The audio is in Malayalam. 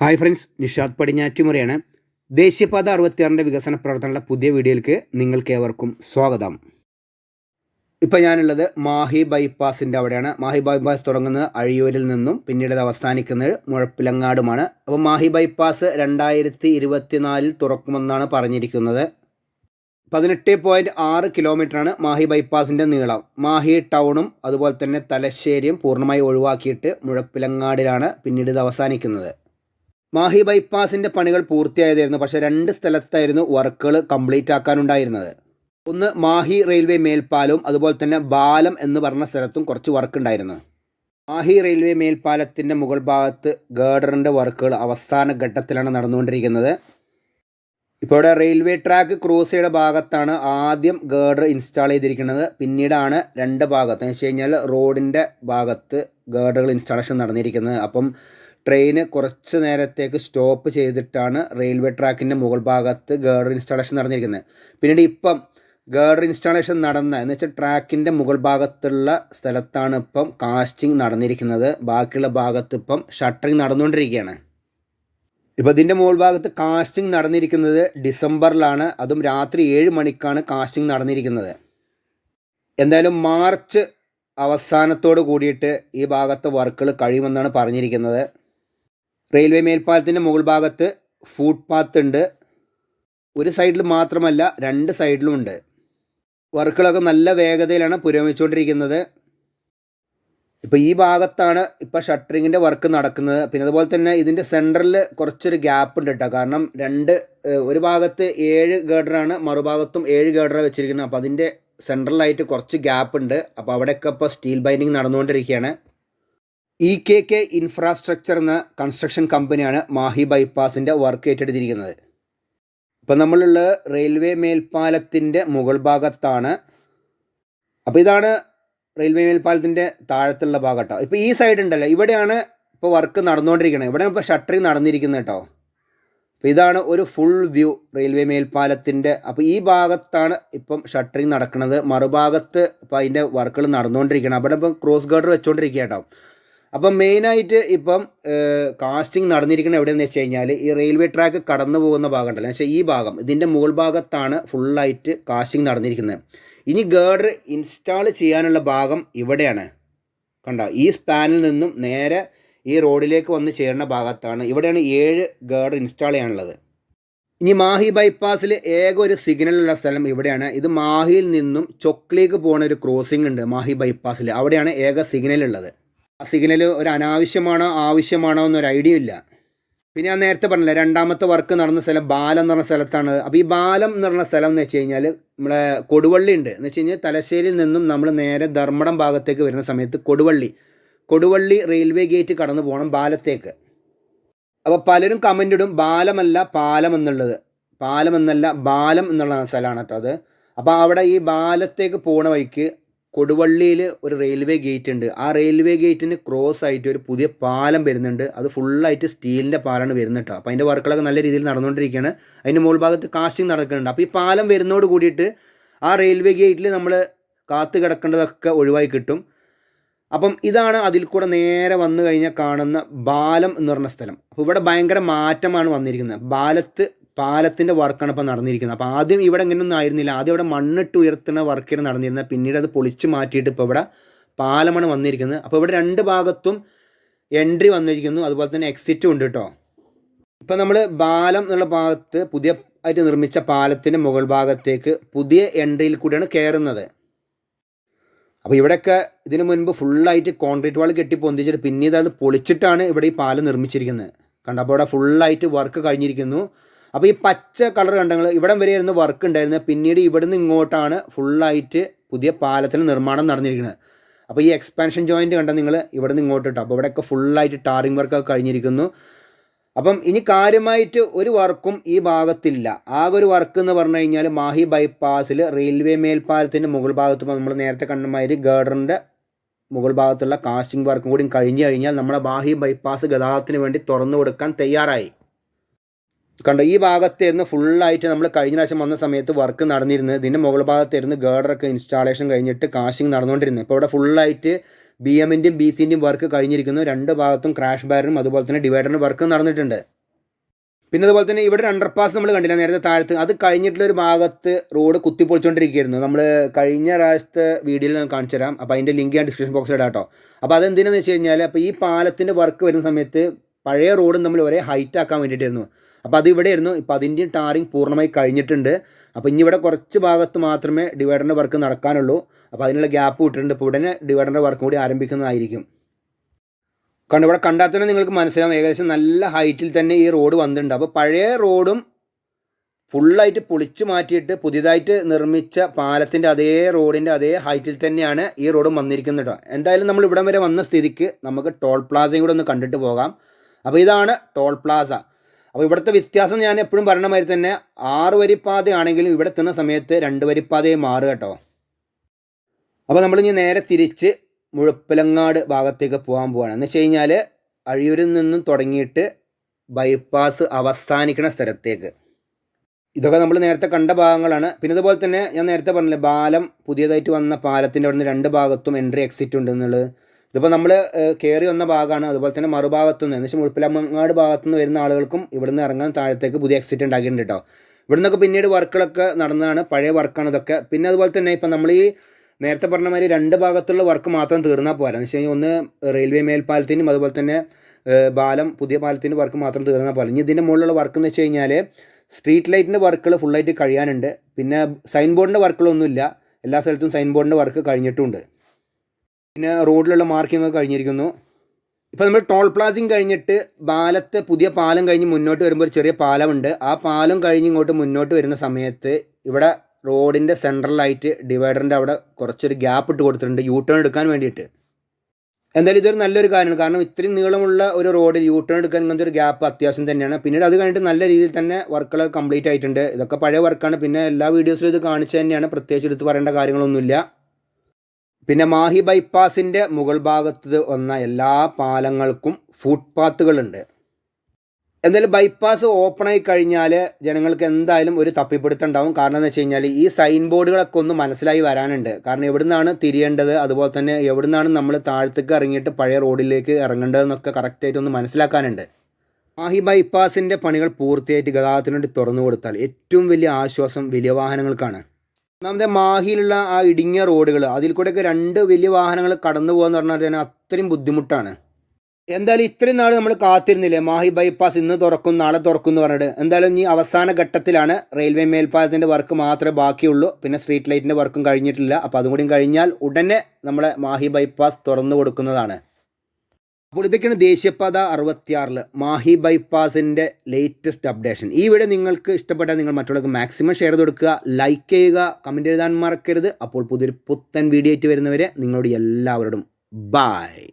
ഹായ് ഫ്രണ്ട്സ് നിഷാദ് പടിഞ്ഞാറ്റുമുറയാണ് ദേശീയപാത അറുപത്തിയാറിന്റെ വികസന പ്രവർത്തനങ്ങളുടെ പുതിയ വീഡിയോയിലേക്ക് നിങ്ങൾക്ക് ഏവർക്കും സ്വാഗതം. ഇപ്പം ഞാനുള്ളത് മാഹി ബൈപ്പാസിന്റെ അവിടെയാണ്. മാഹി ബൈപ്പാസ് തുടങ്ങുന്നത് അഴിയൂരിൽ നിന്നും പിന്നീട് അവസാനിക്കുന്നത് മുഴപ്പിലങ്ങാടുമാണ്. അപ്പോൾ മാഹി ബൈപ്പാസ് രണ്ടായിരത്തി ഇരുപത്തിനാലിൽ തുറക്കുമെന്നാണ് പറഞ്ഞിരിക്കുന്നത്. പതിനെട്ട് പോയിന്റ് ആറ് കിലോമീറ്ററാണ് മാഹി ബൈപ്പാസിന്റെ നീളം. മാഹി ടൗണും അതുപോലെ തന്നെ തലശ്ശേരിയും പൂർണമായി ഒഴിവാക്കിയിട്ട് മുഴപ്പിലങ്ങാടിലാണ് പിന്നീട് ഇത് അവസാനിക്കുന്നത്. മാഹി ബൈപ്പാസിന്റെ പണികൾ പൂർത്തിയായതായിരുന്നു. പക്ഷേ രണ്ട് സ്ഥലത്തായിരുന്നു വർക്കുകൾ കംപ്ലീറ്റ് ആക്കാനുണ്ടായിരുന്നത്. ഒന്ന് മാഹി റെയിൽവേ മേൽപ്പാലവും അതുപോലെ തന്നെ ബാലം എന്ന് പറഞ്ഞ സ്ഥലത്തും കുറച്ച് വർക്ക് ഉണ്ടായിരുന്നു. മാഹി റെയിൽവേ മേൽപ്പാലത്തിന്റെ മുകൾ ഭാഗത്ത് ഗേഡറിന്റെ വർക്കുകൾ അവസാന ഘട്ടത്തിലാണ് നടന്നുകൊണ്ടിരിക്കുന്നത്. ഇപ്പോൾ ഇവിടെ റെയിൽവേ ട്രാക്ക് ക്രോസ് ചെയ്ത ഭാഗത്താണ് ആദ്യം ഗേഡർ ഇൻസ്റ്റാൾ ചെയ്തിരിക്കുന്നത്. പിന്നീടാണ് രണ്ട് ഭാഗത്ത്. എന്ന് വെച്ച് കഴിഞ്ഞാൽ റോഡിന്റെ ഭാഗത്ത് ഗേഡറുകൾ ഇൻസ്റ്റാളേഷൻ നടന്നിരിക്കുന്നത്. അപ്പം ട്രെയിന് കുറച്ച് നേരത്തേക്ക് സ്റ്റോപ്പ് ചെയ്തിട്ടാണ് റെയിൽവേ ട്രാക്കിന്റെ മുകൾ ഭാഗത്ത് ഗേഡർ ഇൻസ്റ്റാളേഷൻ നടന്നിരിക്കുന്നത്. പിന്നീട് ഇപ്പം ഗേഡർ ഇൻസ്റ്റാളേഷൻ നടന്ന എന്ന് വെച്ചാൽ ട്രാക്കിന്റെ മുകൾ ഭാഗത്തുള്ള സ്ഥലത്താണ് ഇപ്പം കാസ്റ്റിംഗ് നടന്നിരിക്കുന്നത്. ബാക്കിയുള്ള ഭാഗത്ത് ഇപ്പം ഷട്ടറിങ് നടന്നുകൊണ്ടിരിക്കുകയാണ്. ഇപ്പോൾ ഇതിന്റെ മുകൾ ഭാഗത്ത് കാസ്റ്റിംഗ് നടന്നിരിക്കുന്നത് ഡിസംബറിലാണ്. അതും രാത്രി ഏഴ് മണിക്കാണ് കാസ്റ്റിംഗ് നടന്നിരിക്കുന്നത്. എന്തായാലും മാർച്ച് അവസാനത്തോട് കൂടിയിട്ട് ഈ ഭാഗത്തെ വർക്കുകൾ കഴിയുമെന്നാണ് പറഞ്ഞിരിക്കുന്നത്. റെയിൽവേ മേൽപ്പാലത്തിന്റെ മുകൾ ഭാഗത്ത് ഫുട് പാത്ത് ഉണ്ട്. ഒരു സൈഡിൽ മാത്രമല്ല രണ്ട് സൈഡിലും ഉണ്ട്. വർക്കുകളൊക്കെ നല്ല വേഗതയിലാണ് പുരോഗമിച്ചുകൊണ്ടിരിക്കുന്നത്. ഇപ്പോൾ ഈ ഭാഗത്താണ് ഇപ്പോൾ ഷട്ടറിങ്ങിന്റെ വർക്ക് നടക്കുന്നത്. പിന്നെ അതുപോലെ തന്നെ ഇതിന്റെ സെന്ററിൽ കുറച്ചൊരു ഗ്യാപ്പ് ഉണ്ട് കേട്ടോ കാരണം രണ്ട് ഒരു ഭാഗത്ത് ഏഴ് ഗേഡറാണ് മറുഭാഗത്തും ഏഴ് ഗേഡറാണ് വെച്ചിരിക്കുന്നത്. അപ്പോൾ അതിന്റെ സെൻട്രലായിട്ട് കുറച്ച് ഗ്യാപ്പ് ഉണ്ട്. അപ്പോൾ അവിടെയൊക്കെ ഇപ്പോൾ സ്റ്റീൽ ബൈൻഡിങ് നടന്നുകൊണ്ടിരിക്കുകയാണ്. ഇ കെ കെ ഇൻഫ്രാസ്ട്രക്ചർ എന്ന കൺസ്ട്രക്ഷൻ കമ്പനിയാണ് മാഹി ബൈപ്പാസിന്റെ വർക്ക് ഏറ്റെടുത്തിരിക്കുന്നത്. ഇപ്പം നമ്മളുള്ള റെയിൽവേ മേൽപ്പാലത്തിന്റെ മുകൾ ഭാഗത്താണ്. അപ്പോൾ ഇതാണ് റെയിൽവേ മേൽപ്പാലത്തിന്റെ താഴത്തുള്ള ഭാഗം കേട്ടോ ഇപ്പോൾ ഈ സൈഡ് ഉണ്ടല്ലോ ഇവിടെയാണ് ഇപ്പോൾ വർക്ക് നടന്നുകൊണ്ടിരിക്കുന്നത്. ഇവിടെ ഇപ്പോൾ ഷട്ടറിങ് നടന്നിരിക്കുന്നത് കേട്ടോ. അപ്പോൾ ഇതാണ് ഒരു ഫുൾ വ്യൂ റെയിൽവേ മേൽപ്പാലത്തിന്റെ. അപ്പോൾ ഈ ഭാഗത്താണ് ഇപ്പം ഷട്ടറിങ് നടക്കുന്നത്. മറുഭാഗത്ത് ഇപ്പോൾ അതിന്റെ വർക്കുകൾ നടന്നുകൊണ്ടിരിക്കണം അവിടെ ഇപ്പം ക്രോസ് ഗാർഡർ വെച്ചുകൊണ്ടിരിക്കുക കേട്ടോ അപ്പം മെയിനായിട്ട് ഇപ്പം കാസ്റ്റിംഗ് നടന്നിരിക്കുന്നത് എവിടെയെന്ന് വെച്ച് കഴിഞ്ഞാൽ ഈ റെയിൽവേ ട്രാക്ക് കടന്നു പോകുന്ന ഭാഗം ഉണ്ടല്ലോ വെച്ചാൽ ഈ ഭാഗം ഇതിന്റെ മുകൾ ഭാഗത്താണ് ഫുള്ളായിട്ട് കാസ്റ്റിംഗ് നടന്നിരിക്കുന്നത്. ഇനി ഗേഡർ ഇൻസ്റ്റാൾ ചെയ്യാനുള്ള ഭാഗം ഇവിടെയാണ്. കണ്ടോ? ഈ സ്പാനിൽ നിന്നും നേരെ ഈ റോഡിലേക്ക് വന്ന് ചേരുന്ന ഭാഗത്താണ് ഇവിടെയാണ് ഏഴ് ഗേഡർ ഇൻസ്റ്റാൾ ചെയ്യാനുള്ളത്. ഇനി മാഹി ബൈപ്പാസിൽ ഏക ഒരു സിഗ്നലുള്ള സ്ഥലം ഇവിടെയാണ്. ഇത് മാഹിയിൽ നിന്നും ചൊക്കിലേക്ക് പോകുന്ന ഒരു ക്രോസിംഗ് ഉണ്ട് മാഹി ബൈപ്പാസിൽ അവിടെയാണ് ഏക സിഗ്നൽ ഉള്ളത്. ആ സിഗ്നൽ ഒരു അനാവശ്യമാണോ ആവശ്യമാണോ എന്നൊരു ഐഡിയ ഇല്ല. പിന്നെ ഞാൻ നേരത്തെ പറഞ്ഞില്ല രണ്ടാമത്തെ വർക്ക് നടന്ന സ്ഥലം ബാലം എന്ന് പറഞ്ഞ സ്ഥലത്താണ്. അപ്പോൾ ഈ ബാലം എന്ന് പറഞ്ഞ സ്ഥലം എന്ന് വെച്ച് കഴിഞ്ഞാൽ നമ്മളെ കൊടുവള്ളി ഉണ്ട്. എന്ന് വെച്ച് കഴിഞ്ഞാൽ തലശ്ശേരിയിൽ നിന്നും നമ്മൾ നേരെ ധർമ്മടം ഭാഗത്തേക്ക് വരുന്ന സമയത്ത് കൊടുവള്ളി. കൊടുവള്ളി റെയിൽവേ ഗേറ്റ് കടന്നു പോകണം ബാലത്തേക്ക്. അപ്പോൾ പലരും കമന്റ് ഇടും ബാലമല്ല പാലം എന്നുള്ളത്. പാലം എന്നല്ല ബാലം എന്നുള്ള സ്ഥലമാണ് കേട്ടോ അത്. അപ്പോൾ അവിടെ ഈ ബാലത്തേക്ക് പോണ വഴിക്ക് കൊടുവള്ളിയിൽ ഒരു റെയിൽവേ ഗേറ്റ് ഉണ്ട്. ആ റെയിൽവേ ഗേറ്റിന് ക്രോസ് ആയിട്ട് ഒരു പുതിയ പാലം വരുന്നുണ്ട്. അത് ഫുള്ളായിട്ട് സ്റ്റീലിന്റെ പാലാണ് വരുന്നത് കേട്ടോ അപ്പോൾ അതിന്റെ വർക്കുകളൊക്കെ നല്ല രീതിയിൽ നടന്നുകൊണ്ടിരിക്കുകയാണ്. അതിന്റെ മുകൾ ഭാഗത്ത് കാസ്റ്റിംഗ് നടക്കുന്നുണ്ട്. അപ്പോൾ ഈ പാലം വരുന്നതോട് കൂടിയിട്ട് ആ റെയിൽവേ ഗേറ്റിൽ നമ്മൾ കാത്തു കിടക്കേണ്ടതൊക്കെ ഒഴിവായി കിട്ടും. അപ്പം ഇതാണ് അതിൽ കൂടെ നേരെ വന്നു കഴിഞ്ഞാൽ കാണുന്ന ബാലം എന്ന് പറഞ്ഞ സ്ഥലം. അപ്പോൾ ഇവിടെ ഭയങ്കര മാറ്റമാണ് വന്നിരിക്കുന്നത്. ബാലത്ത് പാലത്തിന്റെ വർക്കാണ് ഇപ്പോൾ നടന്നിരിക്കുന്നത്. അപ്പോൾ ആദ്യം ഇവിടെ ഇങ്ങനെയൊന്നും ആയിരുന്നില്ല. ആദ്യം ഇവിടെ മണ്ണിട്ട് ഉയർത്തുന്ന വർക്കാണ് നടന്നിരുന്നത്. പിന്നീട് അത് പൊളിച്ചു മാറ്റിയിട്ട് ഇപ്പോൾ ഇവിടെ പാലമാണ് വന്നിരിക്കുന്നത്. അപ്പോൾ ഇവിടെ രണ്ട് ഭാഗത്തും എൻട്രി വന്നിരിക്കുന്നു. അതുപോലെ തന്നെ എക്സിറ്റും ഉണ്ട് കേട്ടോ. ഇപ്പോൾ നമ്മൾ പാലം എന്നുള്ള ഭാഗത്ത് പുതിയ ആയിട്ട് നിർമ്മിച്ച പാലത്തിന്റെ മുകൾ ഭാഗത്തേക്ക് പുതിയ എൻട്രിയിൽ കൂടിയാണ് കയറുന്നത്. അപ്പോൾ ഇവിടെയൊക്കെ ഇതിനു മുൻപ് ഫുള്ളായിട്ട് കോൺക്രീറ്റ് വാൾ കെട്ടി പൊന്തിച്ചിട്ട് പിന്നീട് അത് പൊളിച്ചിട്ടാണ് ഇവിടെ ഈ പാലം നിർമ്മിച്ചിരിക്കുന്നത്. കണ്ടപ്പോൾ ഇവിടെ ഫുള്ളായിട്ട് വർക്ക് കഴിഞ്ഞിരിക്കുന്നു. അപ്പോൾ ഈ പച്ച കളർ കണ്ടങ്ങൾ ഇവിടം വരെ ആയിരുന്നു വർക്ക് ഉണ്ടായിരുന്നത്. പിന്നീട് ഇവിടുന്ന് ഇങ്ങോട്ടാണ് ഫുള്ളായിട്ട് പുതിയ പാലത്തിന് നിർമ്മാണം നടന്നിരിക്കുന്നത്. അപ്പോൾ ഈ എക്സ്പാൻഷൻ ജോയിന്റ് കണ്ട നിങ്ങൾ? ഇവിടെ നിന്ന് ഇങ്ങോട്ട് ഇട്ടോ അപ്പോൾ ഇവിടെയൊക്കെ ഫുള്ളായിട്ട് ടാറിംഗ് വർക്കൊക്കെ കഴിഞ്ഞിരിക്കുന്നു. അപ്പം ഇനി കാര്യമായിട്ട് ഒരു വർക്കും ഈ ഭാഗത്തില്ല. ആകെ ഒരു വർക്ക് എന്ന് പറഞ്ഞു കഴിഞ്ഞാൽ മാഹി ബൈപ്പാസിൽ റെയിൽവേ മേൽപ്പാലത്തിന്റെ മുകൾ ഭാഗത്ത് നമ്മൾ നേരത്തെ കണ്ടമാതിരി ഗേഡറിന്റെ മുകൾ ഭാഗത്തുള്ള കാസ്റ്റിംഗ് വർക്കും കൂടി കഴിഞ്ഞു കഴിഞ്ഞാൽ നമ്മുടെ മാഹി ബൈപ്പാസ് ഗതാഗതത്തിന് വേണ്ടി തുറന്നു കൊടുക്കാൻ തയ്യാറായി. കണ്ടോ ഈ ഭാഗത്തായിരുന്നു ഫുള്ളായിട്ട് നമ്മൾ കഴിഞ്ഞ പ്രാവശ്യം വന്ന സമയത്ത് വർക്ക് നടന്നിരുന്നത് ഇതിന്റെ മുകൾ ഭാഗത്തായിരുന്നു ഗേഡറൊക്കെ ഇൻസ്റ്റാളേഷൻ കഴിഞ്ഞിട്ട് കാശിങ് നടന്നുകൊണ്ടിരുന്നത്. ഇപ്പോൾ ഇവിടെ ഫുള്ളായിട്ട് ബി എമ്മിന്റെയും ബി സിന്റെയും വർക്ക് കഴിഞ്ഞിരിക്കുന്നു. രണ്ട് ഭാഗത്തും ക്രാഷ് ബാരനും അതുപോലെ തന്നെ ഡിവൈഡറിന്റെ വർക്ക് നടന്നിട്ടുണ്ട്. പിന്നെ അതുപോലെ തന്നെ ഇവിടെ ഒരു അണ്ടർപാസ് നമ്മൾ കണ്ടില്ല നേരത്തെ താഴത്ത്. അത് കഴിഞ്ഞിട്ടുള്ള ഒരു ഭാഗത്ത് റോഡ് കുത്തിപ്പൊളിച്ചുകൊണ്ടിരിക്കുകയായിരുന്നു നമ്മൾ കഴിഞ്ഞ പ്രാവശ്യത്തെ വീഡിയോയിൽ ഞാൻ കാണിച്ചു തരാം. അപ്പോൾ അതിന്റെ ലിങ്ക് ഞാൻ ഡിസ്ക്രിപ്ഷൻ ബോക്സിൽ ഇടാം കേട്ടോ. അപ്പോൾ അതെന്തിനാന്ന് വെച്ച് കഴിഞ്ഞാൽ അപ്പോൾ ഈ പാലത്തിന്റെ വർക്ക് വരുന്ന സമയത്ത് പഴയ റോഡും തമ്മിൽ ഒരേ ഹൈറ്റ് ആക്കാൻ വേണ്ടിയിട്ടായിരുന്നു. അപ്പോൾ അത് ഇവിടെ ആയിരുന്നു ഇപ്പോൾ അതിന്റെ ടാറിങ് പൂർണമായി കഴിഞ്ഞിട്ടുണ്ട്. അപ്പോൾ ഇനി ഇവിടെ കുറച്ച് ഭാഗത്ത് മാത്രമേ ഡിവൈഡറിന്റെ വർക്ക് നടക്കാനുള്ളൂ. അപ്പോൾ അതിനുള്ള ഗ്യാപ്പ് വിട്ടിട്ടുണ്ട് ഇപ്പോൾ ഉടനെ ഡിവൈഡറിന്റെ വർക്ക് കൂടി ആരംഭിക്കുന്നതായിരിക്കും. കാരണം ഇവിടെ കണ്ടാൽ തന്നെ നിങ്ങൾക്ക് മനസ്സിലാവും. ഏകദേശം നല്ല ഹൈറ്റിൽ തന്നെ ഈ റോഡ് വന്നിട്ടുണ്ട്. അപ്പോൾ പഴയ റോഡും ഫുള്ളായിട്ട് പൊളിച്ചു മാറ്റിയിട്ട് പുതിയതായിട്ട് നിർമ്മിച്ച പാലത്തിന്റെ അതേ റോഡിന്റെ അതേ ഹൈറ്റിൽ തന്നെയാണ് ഈ റോഡും വന്നിരിക്കുന്നത് കേട്ടോ. എന്തായാലും നമ്മൾ ഇവിടം വരെ വന്ന സ്ഥിതിക്ക് നമുക്ക് ടോൾ പ്ലാസയും കൂടെ ഒന്ന് കണ്ടിട്ട് പോകാം. അപ്പോൾ ഇതാണ് ടോൾ പ്ലാസ. അപ്പോൾ ഇവിടുത്തെ വ്യത്യാസം ഞാൻ എപ്പോഴും പറയണ മാതിരി തന്നെ ആറ് വരിപ്പാതയാണെങ്കിലും ഇവിടെ എത്തുന്ന സമയത്ത് രണ്ട് വരിപ്പാതയെ മാറുക കേട്ടോ. അപ്പോൾ നമ്മളിനി നേരെ തിരിച്ച് മുഴപ്പിലങ്ങാട് ഭാഗത്തേക്ക് പോകാൻ പോവാണ്. എന്ന് വെച്ച് കഴിഞ്ഞാൽ അഴിയൂരിൽ നിന്നും തുടങ്ങിയിട്ട് ബൈപ്പാസ് അവസാനിക്കുന്ന സ്ഥലത്തേക്ക്. ഇതൊക്കെ നമ്മൾ നേരത്തെ കണ്ട ഭാഗങ്ങളാണ്. പിന്നെ ഇതുപോലെ തന്നെ ഞാൻ നേരത്തെ പറഞ്ഞില്ലേ പാലം പുതിയതായിട്ട് വന്ന പാലത്തിന്റെ അവിടുന്ന് രണ്ട് ഭാഗത്തും എൻട്രി എക്സിറ്റ് ഉണ്ട് എന്നുള്ളത്. ഇതിപ്പോൾ നമ്മൾ കയറി വന്ന ഭാഗമാണ് അതുപോലെ തന്നെ മറുഭാഗത്തു നിന്ന് എന്നുവെച്ചാൽ മുഴപ്പിലങ്ങാട് ഭാഗത്തു വരുന്ന ആളുകൾക്കും ഇവിടുന്ന് ഇറങ്ങാൻ താഴത്തേക്ക് പുതിയ എക്സിറ്റ് ഉണ്ടാക്കിയിട്ടുണ്ട് കേട്ടോ ഇവിടുന്നൊക്കെ പിന്നീട് വർക്കുകളൊക്കെ നടന്നതാണ് പഴയ വർക്കാണ് ഇതൊക്കെ. പിന്നെ അതുപോലെ തന്നെ ഇപ്പം നമ്മൾ ഈ നേരത്തെ പറഞ്ഞ മാതിരി രണ്ട് ഭാഗത്തുള്ള വർക്ക് മാത്രം തീർന്നാൽ പോരാ. എന്ന് വെച്ച് കഴിഞ്ഞാൽ ഒന്ന് റെയിൽവേ മേൽപ്പാലത്തിനും അതുപോലെ തന്നെ ബാലം പുതിയ പാലത്തിന്റെ വർക്ക് മാത്രം തീർന്നാൽ പോലെ ഇനി ഇതിന്റെ മുകളിലുള്ള വർക്ക് എന്ന് വെച്ച് കഴിഞ്ഞാൽ സ്ട്രീറ്റ് ലൈറ്റിന്റെ വർക്കുകൾ ഫുള്ളായിട്ട് കഴിയാനുണ്ട്. പിന്നെ സൈൻ ബോർഡിന്റെ വർക്കുകളൊന്നുമില്ല എല്ലാ സ്ഥലത്തും സൈൻ ബോർഡിന്റെ വർക്ക് കഴിഞ്ഞിട്ടുണ്ട്. പിന്നെ റോഡിലുള്ള മാർക്കിംഗ് ഒക്കെ കഴിഞ്ഞിരിക്കുന്നു. ഇപ്പോൾ നമ്മൾ ടോൾ പ്ലാസിങ് കഴിഞ്ഞിട്ട് പാലത്തെ പുതിയ പാലം കഴിഞ്ഞ് മുന്നോട്ട് വരുമ്പോൾ ഒരു ചെറിയ പാലമുണ്ട്. ആ പാലം കഴിഞ്ഞ് ഇങ്ങോട്ട് മുന്നോട്ട് വരുന്ന സമയത്ത് ഇവിടെ റോഡിന്റെ സെൻട്രലായിട്ട് ഡിവൈഡറിന്റെ അവിടെ കുറച്ചൊരു ഗ്യാപ്പ് ഇട്ട് കൊടുത്തിട്ടുണ്ട്. യൂ ടേൺ എടുക്കാൻ വേണ്ടിയിട്ട്. എന്തായാലും ഇതൊരു നല്ലൊരു കാര്യമാണ്. കാരണം ഇത്രയും നീളമുള്ള ഒരു റോഡിൽ യൂ ടേൺ എടുക്കാൻ ഇങ്ങനത്തെ ഒരു ഗ്യാപ്പ് അത്യാവശ്യം തന്നെയാണ്. പിന്നീട് അത് കഴിഞ്ഞിട്ട് നല്ല രീതിയിൽ തന്നെ വർക്കുകൾ കംപ്ലീറ്റ് ആയിട്ടുണ്ട്. ഇതൊക്കെ പഴയ വർക്കാണ് പിന്നെ എല്ലാ വീഡിയോസിലും ഇത് കാണിച്ചു തന്നെയാണ്. പ്രത്യേകിച്ച് എടുത്ത് പറയേണ്ട കാര്യങ്ങളൊന്നുമില്ല. പിന്നെ മാഹി ബൈപ്പാസിന്റെ മുകൾ ഭാഗത്ത് വന്ന എല്ലാ പാലങ്ങൾക്കും ഫുട്പാത്തുകളുണ്ട്. എന്തായാലും ബൈപ്പാസ് ഓപ്പൺ ആയി കഴിഞ്ഞാൽ ജനങ്ങൾക്ക് എന്തായാലും ഒരു തപ്പിപ്പിടുത്തം ഉണ്ടാവും കാരണം എന്ന് വെച്ച് കഴിഞ്ഞാൽ ഈ സൈൻ ബോർഡുകളൊക്കെ ഒന്ന് മനസ്സിലായി വരാനുണ്ട്. കാരണം എവിടുന്നാണ് തിരിയേണ്ടത്? അതുപോലെ തന്നെ എവിടുന്നാണ് നമ്മൾ താഴത്തേക്ക് ഇറങ്ങിയിട്ട് പഴയ റോഡിലേക്ക് ഇറങ്ങേണ്ടതെന്നൊക്കെ കറക്റ്റായിട്ട് ഒന്ന് മനസ്സിലാക്കാനുണ്ട്. മാഹി ബൈപ്പാസിന്റെ പണികൾ പൂർത്തിയായിട്ട് ഗതാഗതത്തിന് വേണ്ടി തുറന്നു കൊടുത്താൽ ഏറ്റവും വലിയ ആശ്വാസം വലിയ വാഹനങ്ങൾക്കാണ്. ഒന്നാമത്തെ മാഹിയിലുള്ള ആ ഇടുങ്ങിയ റോഡുകൾ അതിൽ കൂടെയൊക്കെ രണ്ട് വലിയ വാഹനങ്ങൾ കടന്നു പോകാന്ന് പറഞ്ഞാൽ തന്നെ അത്രയും ബുദ്ധിമുട്ടാണ്. എന്തായാലും ഇത്രയും നാൾ നമ്മൾ കാത്തിരുന്നില്ലേ? മാഹി ബൈപ്പാസ് ഇന്ന് തുറക്കും നാളെ തുറക്കും എന്ന് പറഞ്ഞിട്ട്. എന്തായാലും ഇനി അവസാന ഘട്ടത്തിലാണ് റെയിൽവേ മേൽപ്പാലത്തിന്റെ വർക്ക് മാത്രമേ ബാക്കിയുള്ളൂ. പിന്നെ സ്ട്രീറ്റ് ലൈറ്റിന്റെ വർക്കും കഴിഞ്ഞിട്ടില്ല. അപ്പോൾ അതും കൂടി കഴിഞ്ഞാൽ ഉടനെ നമ്മളെ മാഹി ബൈപ്പാസ് തുറന്നു കൊടുക്കുന്നതാണ്. അപ്പോൾ ഇതൊക്കെയാണ് ദേശീയപാത അറുപത്തിയാറിൽ മാഹി ബൈപ്പാസിന്റെ ലേറ്റസ്റ്റ് അപ്ഡേഷൻ ഈ വീഡിയോ നിങ്ങൾക്ക് ഇഷ്ടപ്പെട്ടാൽ നിങ്ങൾ മറ്റുള്ളവർക്ക് മാക്സിമം ഷെയർ ചെയ്ത് കൊടുക്കുക ലൈക്ക് ചെയ്യുക കമന്റ് എഴുതാൻ മറക്കരുത്. അപ്പോൾ പുതിയൊരു പുത്തൻ വീഡിയോ ആയിട്ട് വരുന്നവരെ നിങ്ങളോട് എല്ലാവരോടും ബായ്